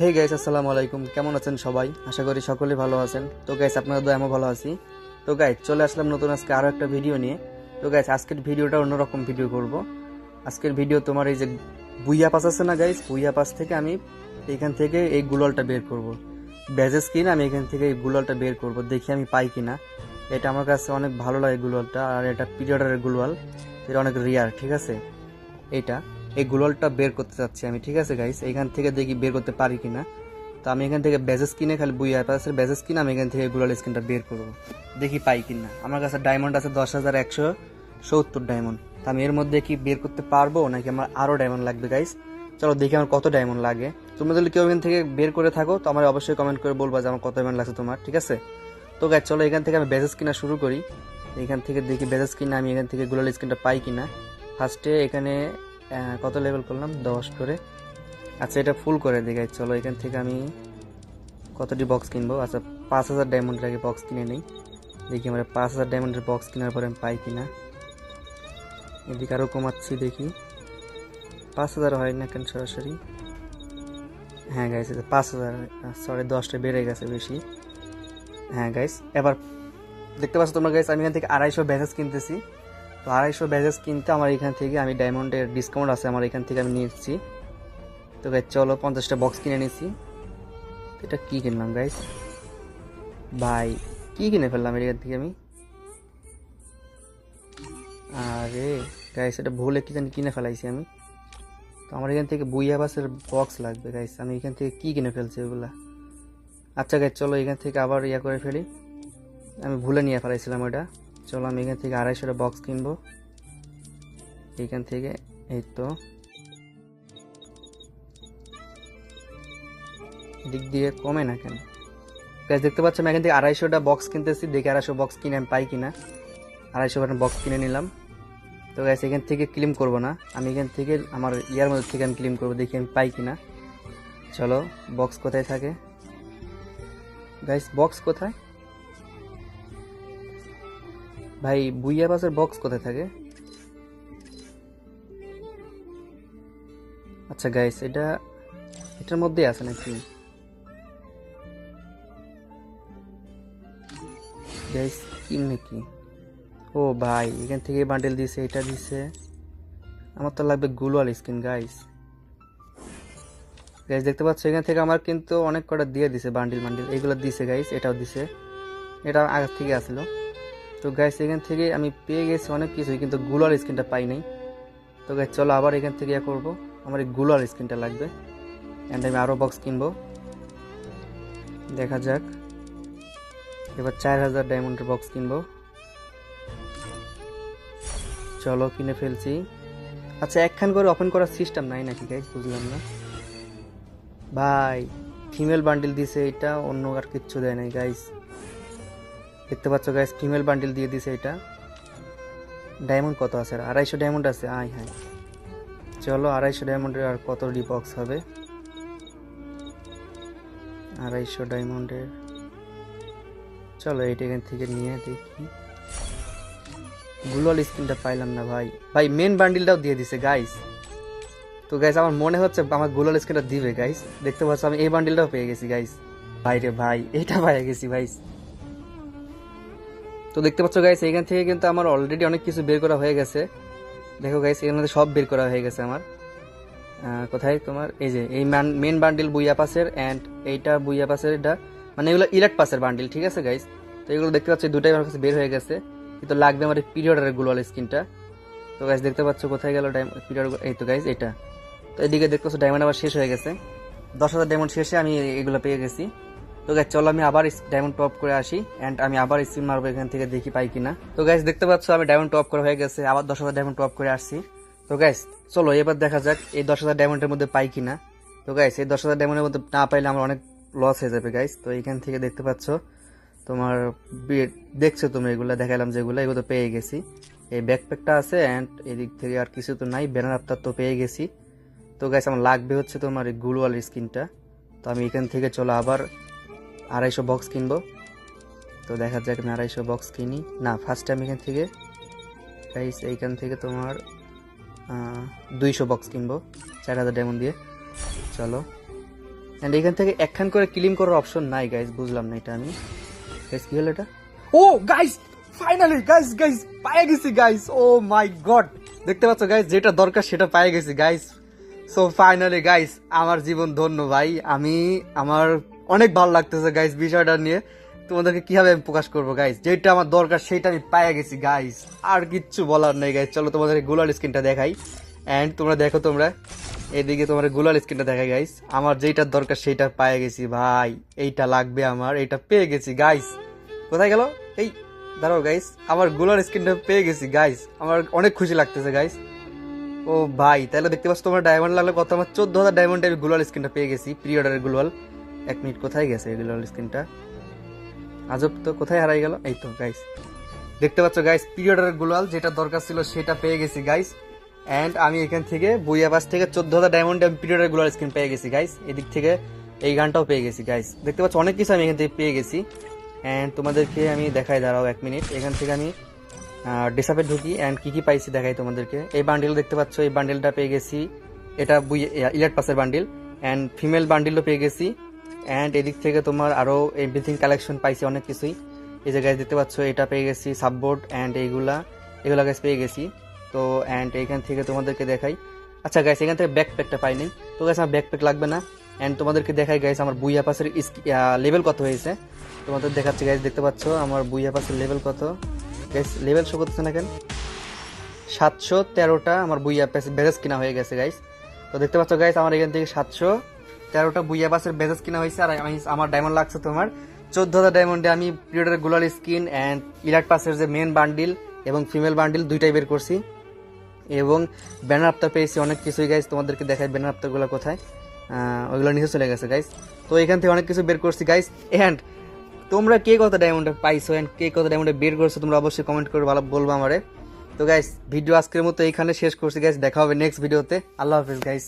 Hey guys আসসালামু আলাইকুম। কেমন আছেন সবাই? আশা করি সকলে ভালো আছেন। তো গাইস আপনারা তো আমিও ভালো আছি। তো গাইস চলে আসলাম নতুন আজকে আরও একটা ভিডিও নিয়ে। তো গাইস আজকের ভিডিওটা অন্যরকম ভিডিও করব। আজকের ভিডিও তোমার এই যে বুইয়া পাস আছে না গাইস বুইয়া পাস থেকে আমি এখান থেকে এই গুলালটা বের করব। ব্যাজেস কিনা আমি এখান থেকে এই গুলালটা বের করব। দেখি আমি পাই কিনা। এটা আমার কাছে অনেক ভালো লাগে গুলালটা, আর এটা পিরিয়ডারের গুলাল। এটা অনেক রিয়ার ঠিক আছে? এইটা এই গুলালটা বের করতে চাচ্ছি আমি, ঠিক আছে গাইস এখান থেকে দেখি বের করতে পারি কিনা। তো আমি এখান থেকে ব্যাজেস কিনে খালি বুইয়া পাসের ব্যাজেস কিনে আমি এখান থেকে গুলাল স্কিনটা বের করব। দেখি পাই কিনা। আমার কাছে ডায়মন্ড আছে দশ হাজার একশো সত্তর ডায়মন্ড তা আমি এর মধ্যে কি বের করতে পারব, নাকি আমার আরও ডায়মন্ড লাগবে গাইস চলো দেখি আমার কত ডায়মন্ড লাগে। তোমরা যদি কেউ এখান থেকে বের করে থাকো, তো আমার অবশ্যই কমেন্ট করে বলবা যে আমার কত ডায়মন্ড লাগছে তোমার, ঠিক আছে? তো গাইস চলো এখান থেকে আমি ব্যাজেস কিনা শুরু করি। এখান থেকে দেখি ব্যাজেস কিনা আমি এখান থেকে গুলাল স্কিনটা পাই কিনা। ফার্স্টে এখানে কত লেভেল করলাম? দশ করে। আচ্ছা এটা ফুল করে guys। চলো এখান থেকে আমি কতটি বক্স কিনবো? আচ্ছা পাঁচ হাজার ডায়মন্ডের আগে বক্স কিনে নিই। দেখি আমরা পাঁচ হাজার ডায়মন্ডের বক্স কেনার পরে আমি পাই কিনা। এদিকে আরও কমাচ্ছি, দেখি। পাঁচ হাজার হয় না কেন সরাসরি? হ্যাঁ গাইস পাঁচ হাজার সরি দশটা বেড়ে গেছে বেশি। হ্যাঁ গাইস এবার দেখতে পাচ্ছ তোমরা গাইস আমি এখান থেকে আড়াইশো ব্যাজেস কিনতেছি। তো আড়াইশো ব্যাজেস কিনতে আমার এখান থেকে আমি ডায়মন্ডের ডিসকাউন্ট আছে আমার এখান থেকে আমি নিয়েছি তো গাইস চলো পঞ্চাশটা বক্স কিনে নিয়েছি। এটা কি কিনলাম গাইস ভাই, কি কিনে ফেললাম এখান থেকে আমি? আরে গাইস এটা ভুলে কি জানি কিনে ফেলাইছি আমি। তো আমার এখান থেকে বুইয়া বাসের বক্স লাগবে গাইস আমি এখান থেকে কি কিনে ফেলছি ওগুলা আচ্ছা গাইস চলো এখান থেকে আবার ইয়া করে ফেলি। আমি ভুলে নিয়ে ফেলাইছিলাম ওটা চলো আমি এখান থেকে আড়াইশোটা বক্স কিনবো। এইখান থেকে, এই তো। দিক দিয়ে কমে না কেন? গাইস দেখতে পাচ্ছ আমি এখান থেকে আড়াইশোটা বক্স কিনতেছি, দেখি আড়াইশো বক্স কিনে আমি পাই কিনা। আড়াইশো বক্স কিনে নিলাম। তো গাইস এখান থেকে ক্লিম করব না। আমি এখান থেকে, আমার ইয়ার মধ্যে থেকে আমি ক্লিম করব, দেখি আমি পাই কিনা। চলো বক্স কোথায় থাকে? গাইস বক্স কোথায়? ভাই বুইয়া বাসের বক্স কোথায় থাকে? আচ্ছা গাইস এটা, এটার মধ্যে আছে নাকি? গাইস কি নাকি? ও ভাই, এখান থেকে বান্ডেল দিছে এটা দিছে আমার তো লাগবে গুলোয়াল স্কিন গাইস গাইস দেখতে পাচ্ছ, এখান থেকে আমার কিন্তু অনেক কটা দিয়ে দিছে বান্ডিল বান্ডিল এগুলো দিছে গাইস এটাও দিছে। এটা আগে থেকে আসলো। তো গাইস এখান থেকে আমি পেয়ে গেছি অনেক কিছুই, কিন্তু গুলার স্ক্রিনটা পাই নাই। তো গাইস চলো আবার এখান থেকে ইয়ে করব। আমার এই গুলার স্ক্রিনটা লাগবে। অ্যান্ড আমি আরও বক্স কিনবো। দেখা যাক। এবার চার হাজার ডায়মন্ডের বক্স কিনবো। চলো কিনে ফেলছি। আচ্ছা একখান করে ওপেন করার সিস্টেম নাই নাকি গাইস বুঝলাম না। ভাই ফিমেল বান্ডিল দিছে, এটা অন্য আর কিচ্ছু দেয় নাই গাইস দেখতে পাচ্ছ গাইস ফিমেল বান্ডিল দিয়ে দিছে এটা। ডায়মন্ড কত আছে? আড়াইশো ডায়মন্ড আছে? আয় হায়। চলো, আড়াইশো ডায়মন্ডের আর কত ডি বক্স হবে? আড়াইশো ডায়মন্ডের চলো, এইটা এখান থেকে নিয়ে দেখি। গুলোয়াল স্কিনটা পাইলাম না ভাই। ভাই মেন বান্ডিলটাও দিয়ে দিছে গাইস তো গাইস আমার মনে হচ্ছে আমার গুলোয়াল স্কিনটা দিবে গাইস দেখতে পাচ্ছ, আমি এই বান্ডিলটাও পেয়ে গেছি গাইস ভাই রে ভাই এটা পেয়ে গেছি ভাই তো দেখতে পাচ্ছ গাইস এখান থেকে কিন্তু আমার অলরেডি অনেক কিছু বের করা হয়ে গেছে। দেখো গাইস এখান থেকে সব বের করা হয়ে গেছে আমার। কোথায় তোমার? এই যে, এই মেন বান্ডিল বুইয়া পাসের অ্যান্ড এইটা বুইয়া পাসের, এটা মানে এগুলো ইলেক্ট পাসের বান্ডিল ঠিক আছে গাইস তো এগুলো দেখতে পাচ্ছি দুটাই আমার কাছে বের হয়ে গেছে। কিন্তু লাগবে আমার এই পিরিয়ডের গ্লোয়াল স্কিনটা। তো গাইস দেখতে পাচ্ছ কোথায় গেল পিরিয়ড এই তো গাইস এটা তো এদিকে দেখতে পাচ্ছ ডায়মন্ড আবার শেষ হয়ে গেছে। দশ হাজার ডায়মন্ড শেষে আমি এগুলো পেয়ে গেছি। তো গাইস চলো আমি আবার ডায়মন্ড টপ করে আসি অ্যান্ড আমি আবার স্পিন মারবো এখান থেকে দেখি পাই কিনা। তো গাইস দেখতে পাচ্ছ আমি ডায়মন্ড টপ করা হয়ে গেছে, আবার দশ হাজার ডায়মন্ড টপ করে আসছি। তো গাইস চলো এবার দেখা যাক এই দশ হাজার ডায়মন্ডের মধ্যে পাই কিনা। তো গাইস এই দশ হাজার ডায়মন্ডের মধ্যে না পাইলে আমার অনেক লস হয়ে যাবে গাইস তো এখান থেকে দেখতে পাচ্ছ, তোমার দেখছ তুমি এগুলো, দেখালাম যেগুলো, এগুলো তো পেয়ে গেছি। এই ব্যাকপ্যাকটা আছে অ্যান্ড এদিক থেকে আর কিছু তো নাই ব্যানার আপনার তো পেয়ে গেছি। তো গাইস আমার লাগবে হচ্ছে তোমার এই গুলওয়াল স্কিনটা তো আমি এখান থেকে চলো আবার আড়াইশো বক্স কিনবো। তো দেখা যাক আমি আড়াইশো বক্স কিনি। না ফার্স্ট টাইম এখান থেকে। গাইস এইখান থেকে তোমার দুইশো বক্স কিনবো। চার হাজার ডায়মন্ড দিয়ে। চলো। অ্যান্ড এখান থেকে একখান করে ক্লিম করার অপশন নাই গাইজ বুঝলাম না এটা আমি। গাইজ কি হলো এটা? ও গাইজ ফাইনালি গাইজ গাইজ পায়ে গেছি গাইজ ও মাই গড দেখতে পাচ্ছ গাইজ যেটা দরকার সেটা পায়ে গেছি গাইজ সো ফাইনালি গাইজ আমার জীবন ধন্য, ভাই। আমি, আমার অনেক ভালো লাগতেছে গাইজ বিষয়টা নিয়ে। তোমাদেরকে কীভাবে আমি প্রকাশ করব গাইজ যেটা আমার দরকার সেটা আমি পায়ে গেছি গাইজ আর কিচ্ছু বলার নেই গাইজ চলো তোমাদের গোলার স্ক্রিনটা দেখাই। অ্যান্ড তোমরা দেখো তোমরা, এদিকে তোমার গোলার স্ক্রিনটা দেখাই গাইস আমার যেইটার দরকার, সেইটা পায়ে গেছি, ভাই। এইটা লাগবে আমার, এইটা পেয়ে গেছি গাইস কোথায় গেল? এই, দাঁড়াও গাইস আমার গোলার স্ক্রিনটা পেয়ে গেছি গাইস আমার অনেক খুশি লাগতেছে গাইস ও, ভাই, তাহলে দেখতে পাচ্ছ তোমার ডায়মন্ড লাগলে কত? আমার চোদ্দ হাজার ডায়মন্ডে আমি গোলাল স্ক্রিনটা পেয়ে গেছি প্রি অর্ডারের গোলাল এক মিনিট কোথায় গেছে এই গোলাল স্ক্রিনটা? আজব তো, কোথায় হারাই গেল? এই তো গাইস দেখতে পাচ্ছ গাইস পিরিয়ডের গোলাল, যেটা দরকার ছিল সেটা পেয়ে গেছি গাইস অ্যান্ড আমি এখান থেকে বইয়া পাস থেকে চোদ্দ হাজার ডায়মন্ড আমি পিরিয়ডের গোলার স্ক্রিন পেয়ে গেছি গাইস এদিক থেকে এই গানটাও পেয়ে গেছি গাইস দেখতে পাচ্ছ, অনেক কিছু আমি এখান থেকে পেয়ে গেছি। অ্যান্ড তোমাদেরকে আমি দেখাই, দাঁড়াও এক মিনিট। এখান থেকে আমি ডিসাপে ঢুকি অ্যান্ড কী কী পাইছি দেখাই তোমাদেরকে। এই বান্ডিল দেখতে পাচ্ছ, এই বান্ডিলটা পেয়ে গেছি। এটা বুই ইলেট পাসের বান্ডিল অ্যান্ড ফিমেল বান্ডিলও পেয়ে গেছি। অ্যান্ড এদিক থেকে তোমার আরও এভরিথিং কালেকশন পাইছি, অনেক কিছুই। এই যে গাছ দেখতে পাচ্ছ, এটা পেয়ে গেছি সাববোর্ড অ্যান্ড এইগুলা, এগুলা গাছ পেয়ে গেছি। তো অ্যান্ড এইখান থেকে তোমাদেরকে দেখাই। আচ্ছা গাইস এখান থেকে ব্যাকপ্যাকটা পাই নাই তো গাছ আমার ব্যাকপ্যাক লাগবে না। অ্যান্ড তোমাদেরকে দেখাই গাইস আমার বুইয়া পাসের লেভেল কত হয়েছে। তোমাদের দেখাচ্ছি গাইস দেখতে পাচ্ছ আমার বুইয়া পাসের লেভেল কত। গাইস লেভেল শো করতেছে না কেন? সাতশো তেরোটা আমার বুইয়া পাসের বেজেস কিনা হয়ে গেছে গাইস তো দেখতে পাচ্ছ গাইস আমার এখান থেকে সাতশো তেরোটা বুইয়া পাসের বেজেস কিনা হয়েছে, আর আমি আমার ডায়মন্ড লাগছে তোমার। চোদ্দ হাজার ডায়মন্ডে আমি পিরিয়ডেরগুলার স্কিন অ্যান্ড ইলাট পাসের যে মেন বান্ডিল এবং ফিমেল বান্ডিল দুইটাই বের করছি। এবং ব্যানার আফতার পেয়েছি অনেক কিছুই গাইজ তোমাদেরকে দেখায় ব্যানার আফতারগুলো কোথায়। ওইগুলো নিচে চলে গেছে গাইজ তো এখান থেকে অনেক কিছু বের করছি গাইজ অ্যান্ড তোমরা কে কত ডায়মন্ডে পাইছো অ্যান্ড কে কত ডায়মন্ডে বের করছ, তোমরা অবশ্যই কমেন্ট করে ভালো বলব আমারে। তো গাইজ ভিডিও আজকের মতো এইখানে শেষ করছি গাইজ দেখা হবে নেক্সট ভিডিওতে আল্লাহ হাফিজ গাইজ